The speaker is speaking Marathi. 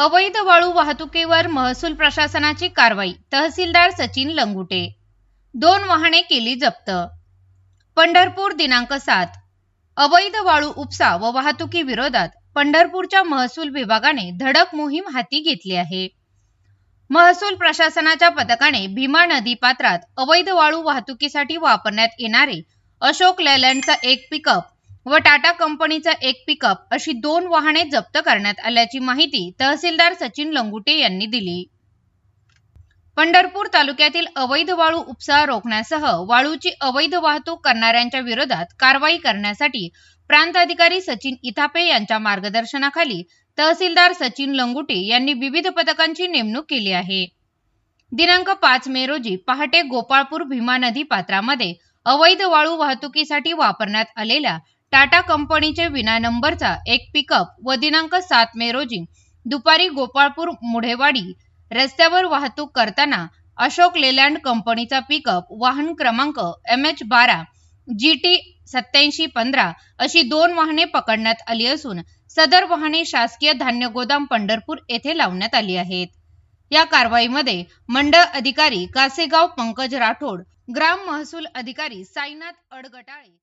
अवैध वाळू वाहतुकीवर महसूल प्रशासनाची कारवाई तहसीलदार सचिन लंगुटे. दोन वाहने केली जप्त. पंढरपूर दिनांक सात. अवैध वाळू उपसा व वाहतुकी विरोधात पंढरपूरच्या महसूल विभागाने धडक मोहीम हाती घेतली आहे. महसूल प्रशासनाच्या पथकाने भीमा नदी पात्रात अवैध वाळू वाहतुकीसाठी वापरण्यात येणारे अशोक लेलँडचा एक पिकअप व टाटा कंपनीचा एक पिकअप अशी दोन वाहने जप्त करण्यात आल्याची माहिती तहसीलदार सचिन लंगुटे यांनी दिली. पंढरपूर तालुक्यातील अवैध वाळू उपसा रोखण्यासह वाळूची अवैध वाहतूक करणाऱ्यांच्या विरोधात कारवाई करण्यासाठी प्रांताधिकारी सचिन इथापे यांच्या मार्गदर्शनाखाली तहसीलदार सचिन लंगुटे यांनी विविध पथकांची नेमणूक केली आहे. दिनांक पाच मे रोजी पहाटे गोपाळपूर भीमा नदी पात्रामध्ये अवैध वाळू वाहतुकीसाठी वापरण्यात आलेल्या टाटा कंपनीचे विना नंबरचा एक पिकअप व दिनांक सात मे रोजी दुपारी गोपाळपूर मुढेवाडी रस्त्यावर वाहतूक करताना अशोक लेलँड कंपनीचा पिकअप वाहन क्रमांक एम एच बारा जी टी सत्याऐंशी पंधरा अशी दोन वाहने पकडण्यात आली असून सदर वाहने शासकीय धान्य गोदाम पंढरपूर येथे लावण्यात आली आहेत. या कारवाईमध्ये मंडळ अधिकारी कासेगाव पंकज राठोड ग्राम महसूल अधिकारी साईनाथ अडगटाळे